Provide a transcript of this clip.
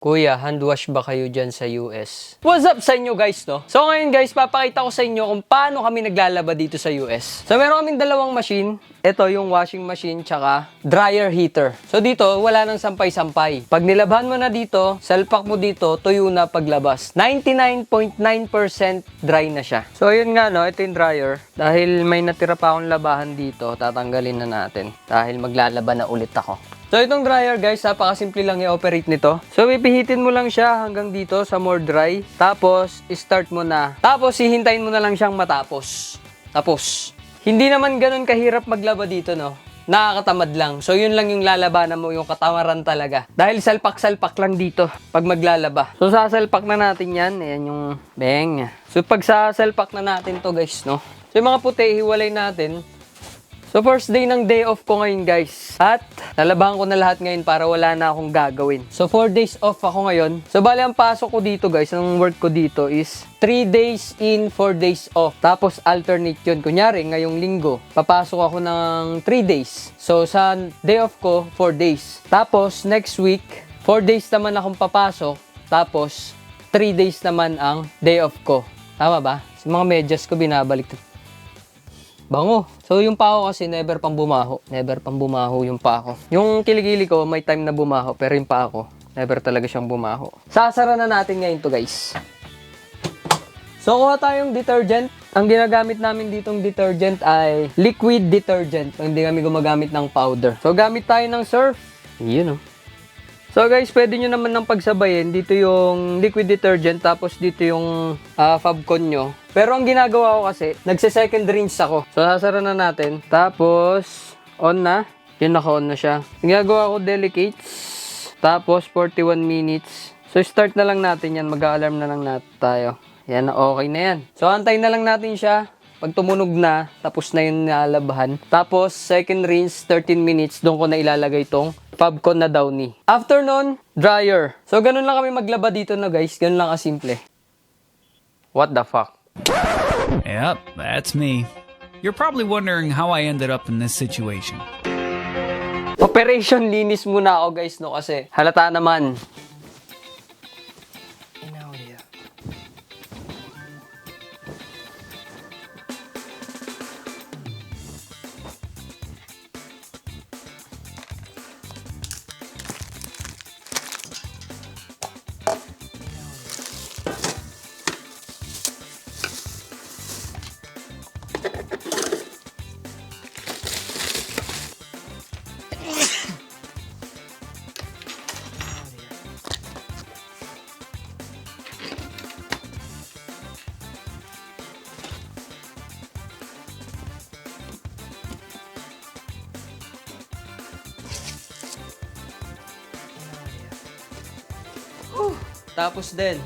Kuya, hand wash ba kayo dyan sa US? What's up sa inyo guys, no? So ngayon guys, papakita ko sa inyo kung paano kami naglalaba dito sa US. So meron kaming dalawang machine. Ito yung washing machine tsaka dryer heater. So dito, wala nang sampay-sampay. Pag nilabhan mo na dito, salpak mo dito, tuyo na paglabas. 99.9% dry na siya. So yun nga no, ito yung dryer. Dahil may natira pa akong labahan dito, tatanggalin na natin. Dahil maglalaba na ulit ako. So itong dryer guys, napakasimple lang i-operate nito. So pipihitin mo lang siya hanggang dito sa more dry. Tapos, start mo na. Tapos, hihintayin mo na lang siyang matapos. Tapos, hindi naman ganun kahirap maglaba dito, no? Nakakatamad lang. So, yun lang yung lalabanan mo, yung katamaran talaga. Dahil salpak-salpak lang dito pag maglalaba. So, sasalpak na natin yan. Ayan yung beng. So, pag sasalpak na natin to guys, no? So, yung mga puti, hiwalay natin. So first day ng day off ko ngayon guys. At nalabahan ko na lahat ngayon para wala na akong gagawin. So 4 days off ako ngayon. So bali ang pasok ko dito guys, ang work ko dito is 3 days in, 4 days off. Tapos alternate yun. Kunyari ngayong linggo, papasok ako ng 3 days. So sa day off ko, 4 days. Tapos next week, 4 days naman akong papasok. Tapos 3 days naman ang day off ko. Tama ba? Sa mga medyas ko binabalik Bango. So yung pako kasi never pang bumaho. Never pang bumaho yung pako. Yung kiligili ko may time na bumaho pero yung pako never talaga siyang bumaho. Sasara na natin ngayon to guys. So kuha tayong detergent. Ang ginagamit namin ditong detergent ay liquid detergent. Hindi kami gumagamit ng powder. So gamit tayo ng surf. Yun oh. So guys, pwede nyo naman ng pagsabayin. Dito yung liquid detergent, tapos dito yung ah, Fabcon nyo. Pero ang ginagawa ko kasi, nagse-second rinse ako. So sasara na natin. Tapos, on na. Yun, naka-on na siya. Ginagawa ko, delicates. Tapos, 41 minutes. So start na lang natin yan. Mag-alarm na lang natin tayo. Yan, okay na yan. So antayin na lang natin siya. Pag tumunog na, tapos na yung nalabahan. Tapos, second rinse, 13 minutes. Doon ko na ilalagay tong Fabcon na downy. After nun, dryer. So, ganun lang kami maglaba dito na guys. Ganun lang kasimple. What the fuck? Yep, that's me. You're probably wondering how I ended up in this situation. Operation linis muna ako guys no kasi halata naman. Tapos din,